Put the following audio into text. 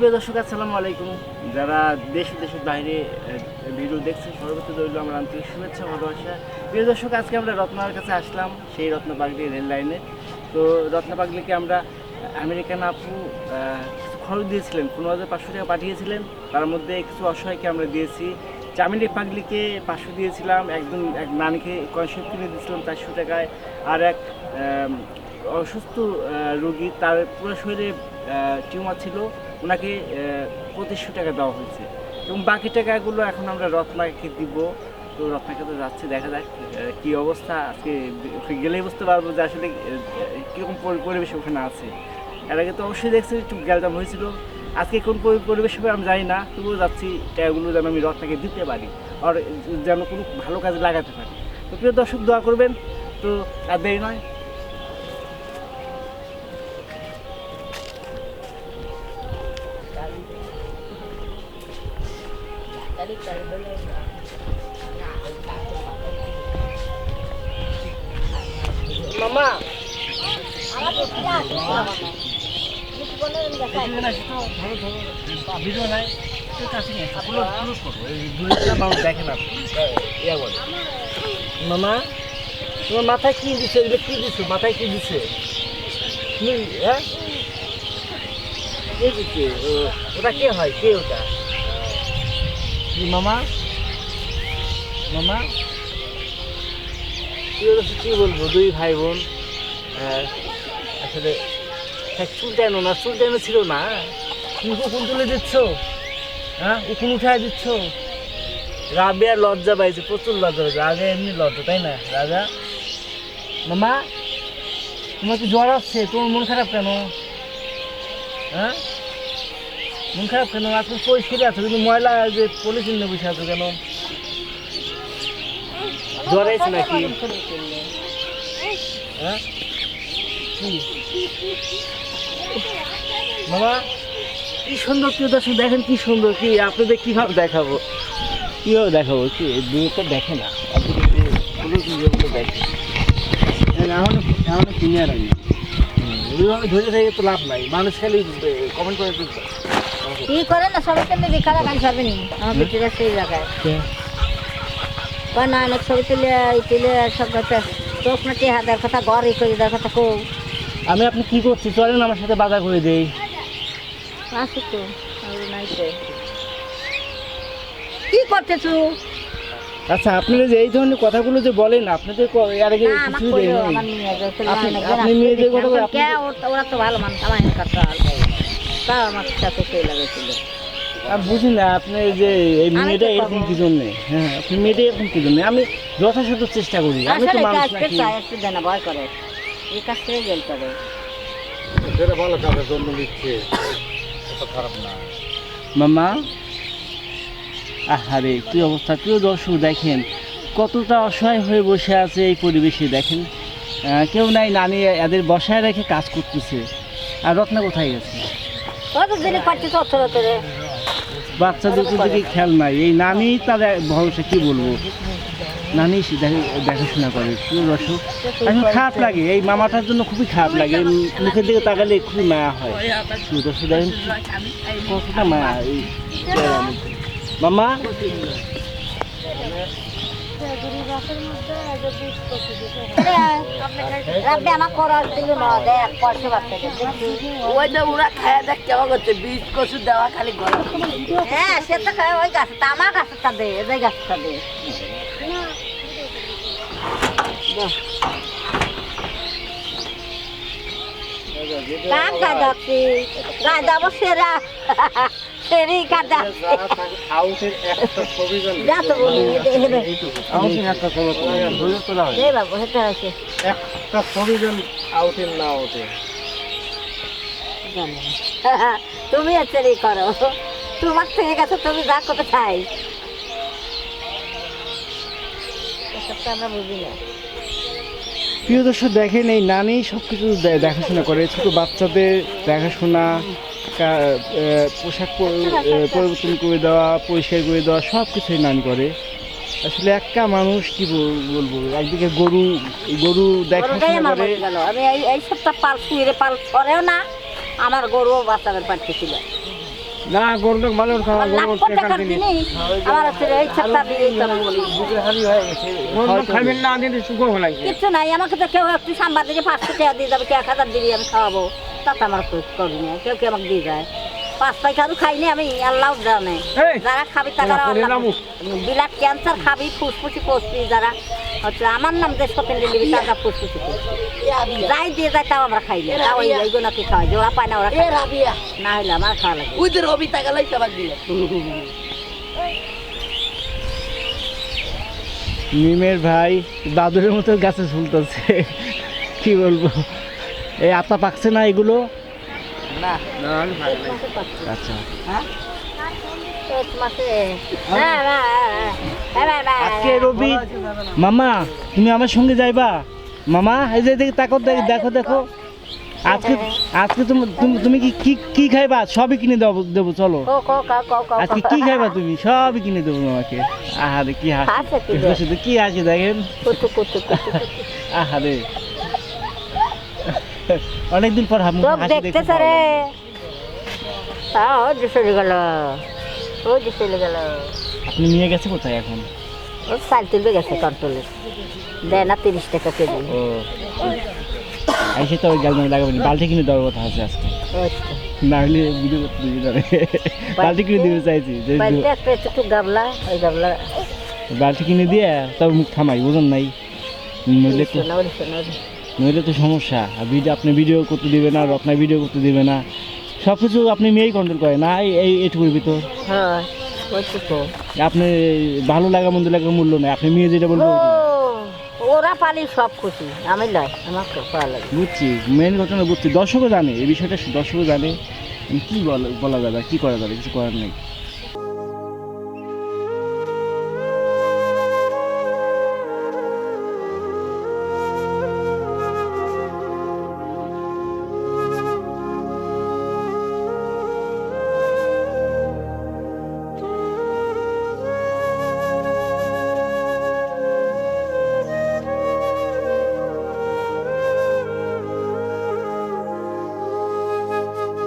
সুপ্রিয় দর্শক, আসসালামু আলাইকুম। যারা দেশ দেশের বাইরে ভিডিও দেখছেন সর্বত্র রইল আমার আন্তরিক শুভেচ্ছা ভালোবাসা। প্রিয় দর্শক, আজকে আমরা রত্নার কাছে আসলাম, সেই রত্নপাগলি রেল লাইনে। তো রত্নপাগলিকে আমরা আমেরিকান আপু খরচ দিয়েছিলেন, পনেরো হাজার পাঁচশো টাকা পাঠিয়েছিলেন। তার মধ্যে কিছু অসহায়কে আমরা দিয়েছি। চামিলি পাগলিকে পাঁচশো দিয়েছিলাম, একজন, এক নানিকে কনসেপ্ট কিনে দিয়েছিলাম চারশো টাকায়। আর এক অসুস্থ রোগী, তার পুরো শরীরে টিউমার ছিল, ওনাকে পঁচিশশো টাকা দেওয়া হয়েছে। এবং বাকি টাকাগুলো এখন আমরা রত্নাকে দিব। তো রত্নাকে তো যাচ্ছে, দেখা যাক কী অবস্থা আজকে গেলেই বুঝতে পারব যে আসলে কীরকম পরিবেশ ওখানে আছে। এর আগে তো অবশ্যই দেখছি, একটু গ্যালজাম হয়েছিল। আজকে কোন পরি- পরিবেশ হবে আমি জানি না, তবুও যাচ্ছি, টাকাগুলো যেন আমি রত্নাকে দিতে পারি, আর যেন কোনো ভালো কাজে লাগাতে পারি। তো প্রিয় দর্শক, দোয়া করবেন। তো আর দেরি নয়। মামা। ভিডিও নাই মামা, তোমার মাথায় কি দিছে? এগুলো কি দিছো? মাথায় কি কি হ্যাঁ? কে? দিচ্ছে ওটা কে হয়? কে ওটা? কি মামা? মামা? কি বলব দুই ভাই বোন আসলে হ্যাঁ, চুলটানো না চুলটানো ছিল না। তুমি উকুন তুলে দিচ্ছ? হ্যাঁ উকুন উঠায় দিচ্ছ? রাবেয়ার লজ্জা পাইছে প্রচুর লজ্জা পাইছে। আগে এমনি লজ্জা তাই না রাজা? মামা তোমার কি জ্বর আসছে? তোমার মন খারাপ কেন? হ্যাঁ মন খারাপ কেন? আজকে পরিষ্কার আছো কিন্তু ময়লা যে পলিথিন নিয়ে বসে আছো কেন? জ্বর আছে নাকি? হ্যাঁ? মামা কি সুন্দর প্রিয় দর্শক, দেখেন কি সুন্দর, কি আপনাদের কীভাবে দেখাবো? কীভাবে দেখাবো? কি দুটো দেখে না। ভিডিওগুলো দেখে এখন এখন কিনে আর আমি ধরে থেকে তো লাভ নাই। মানুষ খালি কমেন্ট করে কি করে না সবাই গাড়ি নি। আমার বেটিরা সেই জায়গায়। কয় না অনেক ছবি তুলে এই তুলে সব কথা। চোখ নাটি হাতের কথা ঘর ই করে দেওয়ার কথা কো আমি আপনি কি করছি? চলেন আমার সাথে বাজার করে দেই। আসো তো নাই কি করতেছু? আচ্ছা আপনারা যে এই ধরনের কথাগুলো যে বলেন আপনাদের ক- এর আগে না কিছু দেয় আপনি- আপনি মেয়েদের কথা কে ওর- ওরা তো ভালো মানুষ আমার এখানে কথা তাও আমার সাথে সেই লাগেছিল? আমি বুঝি না আপনি যে এই মেয়েটা তো এরকম। কি জন্যে? হ্যাঁ আপনি মেয়েটা এরকম কি জন্যে? আমি যথাসাধ্য চেষ্টা করি আমি তো মানুষ একটু দেনা ভয় করে। এই কাজ গেল করে। সেটা ভালো কাজের জন্য দিচ্ছে খারাপ না। মামা আহারে কি অবস্থা? প্রিয় দর্শক দেখেন কতটা অসহায় হয়ে বসে আছে এই পরিবেশে দেখেন। কেউ নাই নানি এদের বসায় রেখে কাজ করতেছে। আর রত্না কোথায় গেছে? বাচ্চাদের দিকে খেয়াল নাই। এই নানি তার ভরসা কি বলব? নানি দেখাশোনা করে প্রিয় দর্শক। এখন খারাপ লাগে এই মামাটার জন্য খুবই খারাপ লাগে। মুখের দিকে তাকালে খুবই মায়া হয়। প্রিয় দর্শক দেখেন কতটা মায়া এই চেহারার মামা? রাব্বে আমার করার দিল না দেখ পয়সা বাচ্চা ওই যে ওরা খায় দেখ কেমন করছে বীজ কচু দেওয়া খালি হ্যাঁ সে তো খায় ওই গাছ আমার গাছটা দে এদের গাছটা দে কাম কাজাচ্ছি গাজাবো সেরা। না আউটে তুমি করো। তোমার থেকে তুমি যা করতে চাই বুঝি না। প্রিয় দর্শক, দেখেন এই নানি সব কিছু দেখাশোনা করে, ছোট বাচ্চাদের দেখাশোনা পোশাক পরিবর্তন করে দেওয়া পরিষ্কার করে দেওয়া সব কিছুই নানি করে। আসলে একটা মানুষ কি বল- বলব? একদিকে গরু গরু দেখাশোনা করে। আমি এই সপ্তাহ পাল শুয়ে পাল করেও না আমার গরুও বাচ্চাদের পাঠিয়েছিল না ভালো খাওয়া গরু টাকার জিনিস। আমার হচ্ছে এই দিয়ে বলি। গরু খাবেন না দিন কিচ্ছু নাই আমাকে তো কেউ একটু সাম্বার দিকে পাঁচশো টাকা দিয়ে যাবে এক হাজার দিবি আমি খাওয়াবো। তাতে আমার তো করি না কেউ কেউ আমাকে দিয়ে যায়? পাঁচ পয়সারও খাইনি আমি আল্লাহ জানে। যারা খাবি তারা। বিলাট ক্যান্সার খাবি ফুসফুসি করছি যারা। হচ্ছে আমার নাম যে সতেন দিবি তারা ফুসফুসি যাই দিয়ে যায় তাও আমরা খাই না। তাও নাকি খাওয়াই ওরা পায় না ওরা না। হলে আমার খাওয়া লাগে। ওই যে রবি টাকা লাইতে মিমের ভাই দাদুরের মতো গাছে ঝুলতেছে কি বলব? এই আতা পাকছে না এগুলো। আচ্ছা। হ্যাঁ? হ্যাঁ হ্যাঁ আজকে রবি মামা তুমি আমার সঙ্গে যাইবা? মামা এই যে দেখি তাকো দেখো দেখো দেখো। আজকে আজকে তুমি তুমি- তুমি কি কি কি খাইবা? সবই কিনে দেবো দেবো চলো। কো কো কো কো কো আজকে কি খাইবা তুমি? সবই কিনে দেবো আমাকে আহারে কি হাসে। কি হাসি দেখেন? কুতু কুতু কুতু। আহারে। অনেকদিন পর হাম- দেখতে দেখতেছে রে। হ্যাঁ ও যে চলে গেল। ও যে চলে গেল। আপনি নিয়ে গেছে কোথায় এখন? ও চাল তুলবে গেছে কন্ট্রোলে দেয় না তিরিশ টাকা কেজি। ও। এসে তো গালমে লাগাবেন বালতি কিনে দেওয়ার কথা আছে আজকে। না হলে ভিডিও করতে দিবি বালতি কিনে দিতে চাইছি। একটা একটু গাবলা ওই গাবলা। বালতি কিনে দিয়ে তবে মুখ থামাই বুঝুন নাই। নইলে তো। নইলে তো সমস্যা। আর ভিডিও আপনি ভিডিও করতে দিবে না রত্না ভিডিও করতে দিবে না। সব কিছু আপনি মেয়েই কন্ট্রোল করে না এই এটুকুর ভিতর? হ্যাঁ। আপনি ভালো লাগা মন্দ লাগা মূল্য নেই। আপনি মেয়ে যেটা বলব ওরা পালি সব খুশি। আমি লয় আমার তো ভালো লাগে। বুঝছি মেন ঘটনা বুঝছি। দর্শকও জানে এই বিষয়টা দর্শকও জানে। কি বলা বলা যাবে কি করা যাবে কিছু করার নেই।